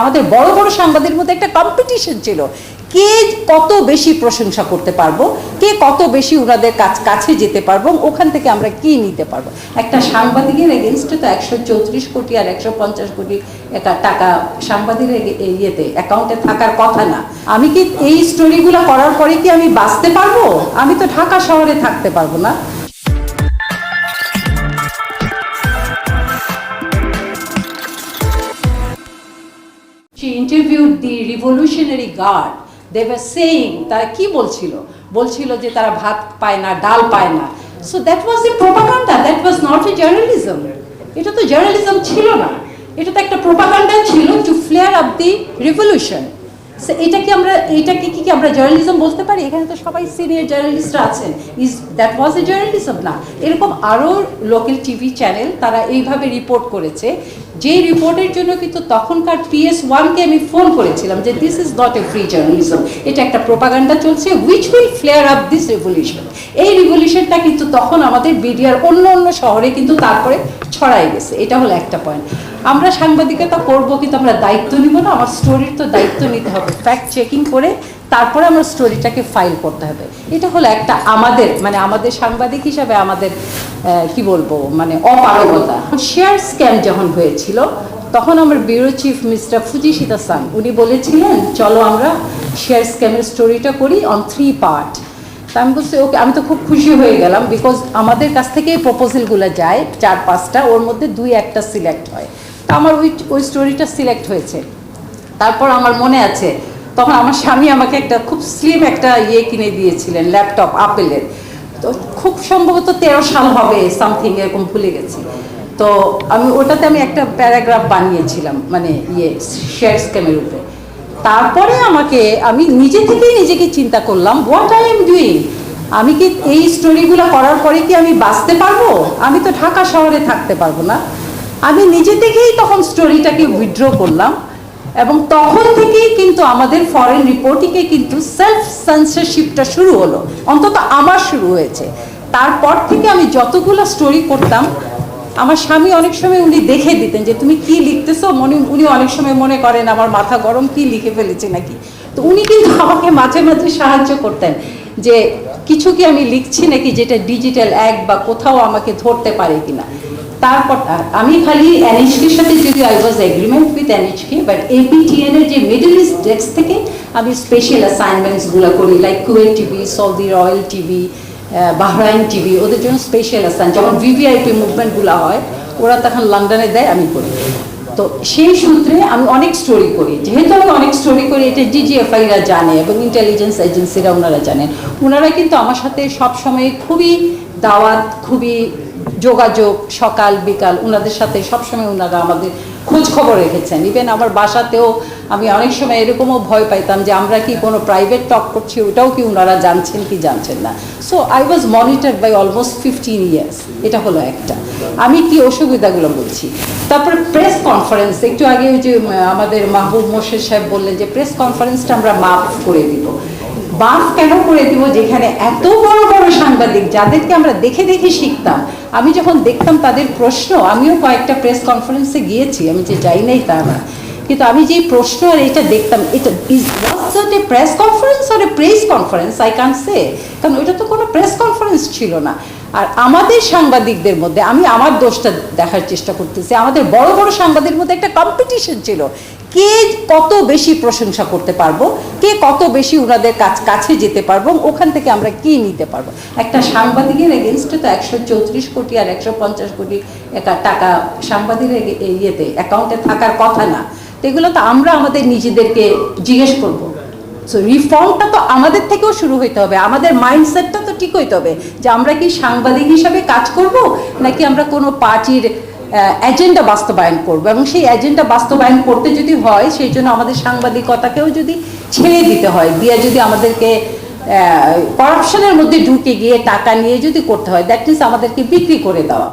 আমাদের বড় বড় সাংবাদিকের মধ্যে একটা কম্পিটিশন ছিল। কে কত বেশি প্রশংসা করতে পারব? কে কত বেশি ওনাদের কাছ, কাছে যেতে পারব? ওখান থেকে আমরা কি নিতে পারব? একটা সাংবাদিকের এগেনস্টে তো একশো চৌত্রিশ কোটি আর একশো পঞ্চাশ কোটি টাকা সাংবাদিকের ইয়েতে অ্যাকাউন্টে থাকার কথা না। আমি কি এই স্টোরিগুলো করার পরে কি আমি বাঁচতে পারব? আমি তো ঢাকা শহরে থাকতে পারব না। She interviewed the revolutionary guard. They were saying, তারা কি বলছিল? বলছিল যে তারা ভাত পায় না, ডাল পায় না। So that was a propaganda that was not a journalism এটা তো জার্নালিজম ছিল না। এটা তো একটা প্রোপাগান্ডা ছিল to flare up the revolution এটা কি আমরা, এটাকে কি আমরা জার্নালিজম বলতে পারি? এখানে তো সবাই সিনিয়র জার্নালিস্টরা আছেন। Is that was a journalism না। এরকম আরও লোকাল টিভি চ্যানেল তারা এইভাবে রিপোর্ট করেছে যে রিপোর্টের জন্য কিন্তু তখনকার পিএস ওয়ানকে আমি ফোন করেছিলাম যে this is not a free journalism এটা একটা প্রোপাগান্ডা চলছে which will flare up this revolution এই রিভলিউশনটা কিন্তু তখন আমাদের বিডিআর অন্য অন্য শহরে কিন্তু তারপরে ছড়াই গেছে, এটা হলো একটা পয়েন্ট আমরা সাংবাদিকতা করব কিন্তু আমরা দায়িত্ব নিব না, আমার স্টোরির তো দায়িত্ব নিতে হবে ফ্যাক্ট চেকিং করে তারপরে আমার স্টোরিটাকে ফাইল করতে হবে। এটা হলো একটা আমাদের মানে আমাদের সাংবাদিক হিসাবে আমাদের কি বলব মানে অপারগতা। শেয়ার স্ক্যাম যখন হয়েছিল, তখন আমার bureau chief mister Fujishita san উনি বলেছিলেন, চলো আমরা শেয়ার স্ক্যামের স্টোরিটা করি অন থ্রি পার্ট তা আমি বলছি ওকে আমি তো খুব খুশি হয়ে গেলাম বিকজ আমাদের কাছ থেকে প্রপোজালগুলো যায়, চার পাঁচটা, ওর মধ্যে দুই একটা সিলেক্ট হয়। তা আমার ওই ওই স্টোরিটা সিলেক্ট হয়েছে। তারপর আমার মনে আছে তখন আমার স্বামী আমাকে একটা খুব স্লিম একটা ইয়ে কিনে দিয়েছিলেন ল্যাপটপ আপেলের তো খুব সম্ভবত তেরো সাল হবে সামথিং এরকম ভুলে গেছি। তো আমি ওটাতে আমি একটা প্যারাগ্রাফ বানিয়েছিলাম মানে ইয়ে শেয়ার স্ক্যামের উপরে। তারপরে আমাকে, আমি নিজে থেকেই নিজেকে চিন্তা করলাম হোয়াট আই এম ডুইং আমি কি এই স্টোরিগুলো করার পরে কি আমি বাঁচতে পারব? আমি তো ঢাকা শহরে থাকতে পারব না। আমি নিজে থেকেই তখন স্টোরিটাকে উইথড্র করলাম। এবং তখন থেকেই কিন্তু আমাদের ফরেন রিপোর্টিংয়ে কিন্তু সেলফ সেন্সারশিপটা শুরু হলো। অন্তত আমার শুরু হয়েছে। তারপর থেকে আমি যতগুলো স্টোরি করতাম, আমার স্বামী অনেক সময় উনি দেখে দিতেন যে, তুমি কি লিখতেছো? মনে, উনি অনেক সময় মনে করেন, আমার মাথা গরম, কি লিখে ফেলেছি নাকি? তো উনি কিন্তু আমাকে মাঝে মাঝে সাহায্য করতেন যে, কিছু কি আমি লিখছি নাকি যেটা ডিজিটাল এক বা কোথাও আমাকে ধরতে পারে কিনা? তারপর আমি খালি এনএইচকের সাথে যদি I was agreement with NHK but APTN এর যে মিডল ইস্ট ডেস্ক থেকে আমি স্পেশাল অ্যাসাইনমেন্টসগুলো করি like Kuwait TV Saudi royal TV Bahrain TV ওদের জন্য স্পেশাল অ্যাসাইন যেমন ভিভিআইপি মুভমেন্টগুলো হয়, ওরা তখন লন্ডনে দেয়, আমি করি। তো সেই সূত্রে আমি অনেক স্টোরি করি। যেহেতু আমি অনেক স্টোরি করি, এটা ডিজিএফআইরা জানে এবং ইন্টেলিজেন্স এজেন্সিরা ওনারা জানেন। ওনারা কিন্তু আমার সাথে সবসময় খুবই দাওয়াত, খুবই যোগাযোগ, সকাল, বিকাল ওনাদের সাথে সবসময় ওনারা আমাদের খোঁজ খবর রেখেছেন। ইভেন আমার বাসাতেও আমি অনেক সময় এরকমও ভয় পাইতাম যে আমরা কি কোনো প্রাইভেট টক করছি, ওটাও কি ওনারা জানছেন কি জানছেন না। So I was monitor by almost fifteen years এটা হলো একটা। আমি কি অসুবিধাগুলো বলছি? তারপরে প্রেস কনফারেন্স একটু আগে ওই যে আমাদের মাহবুব মোর্শেদ সাহেব বললেন যে প্রেস কনফারেন্সটা আমরা মাফ করে দিব। বাফ কেন করে দিব যেখানে এত বড় বড় সাংবাদিক যাদেরকে আমরা দেখে দেখে শিখতাম? আমি যখন দেখতাম তাদের প্রশ্ন, আমিও কয়েকটা প্রেস কনফারেন্সে গিয়েছি, আমি যে যাই নাই তা না। কিন্তু আমি যে প্রশ্ন আর এটা দেখতাম, এটা is was a press conference R a press conference I can say কারণ ওইটা তো কোনো প্রেস কনফারেন্স ছিল না। আর আমাদের সাংবাদিকদের মধ্যে, আমি আমার দোষটা দেখার চেষ্টা করতেছি, আমাদের বড় বড় সাংবাদিকদের মধ্যে একটা কম্পিটিশন ছিল কে কত বেশি প্রশংসা করতে পারব? কে কত বেশি ওনাদের কাছ, কাছে যেতে পারব? ওখান থেকে আমরা কি নিতে পারব? একটা সাংবাদিকের এগেনস্টে তো একশো চৌত্রিশ কোটি আর একশো পঞ্চাশ কোটি টাকা সাংবাদিকের ইয়েতে অ্যাকাউন্টে থাকার কথা না। তো এগুলো তো আমরা আমাদের নিজেদেরকে জিজ্ঞেস করব। সো রিফর্মটা তো আমাদের থেকেও শুরু হইতে হবে। আমাদের মাইন্ডসেটটা তো ঠিক হইতে হবে যে আমরা কি সাংবাদিক হিসাবে কাজ করব? নাকি আমরা কোনো পার্টির এজেন্ডা বাস্তবায়ন করব। এবং সেই এজেন্ডা বাস্তবায়ন করতে যদি হয়, সেই জন্য আমাদের সাংবাদিকতাকেও যদি ছেড়ে দিতে হয়, দিয়ে যদি আমাদেরকে করাপশনের মধ্যে ঢুকে গিয়ে টাকা নিয়ে যদি করতে হয় দ্যাট মিনস আমাদেরকে বিক্রি করে দেওয়া।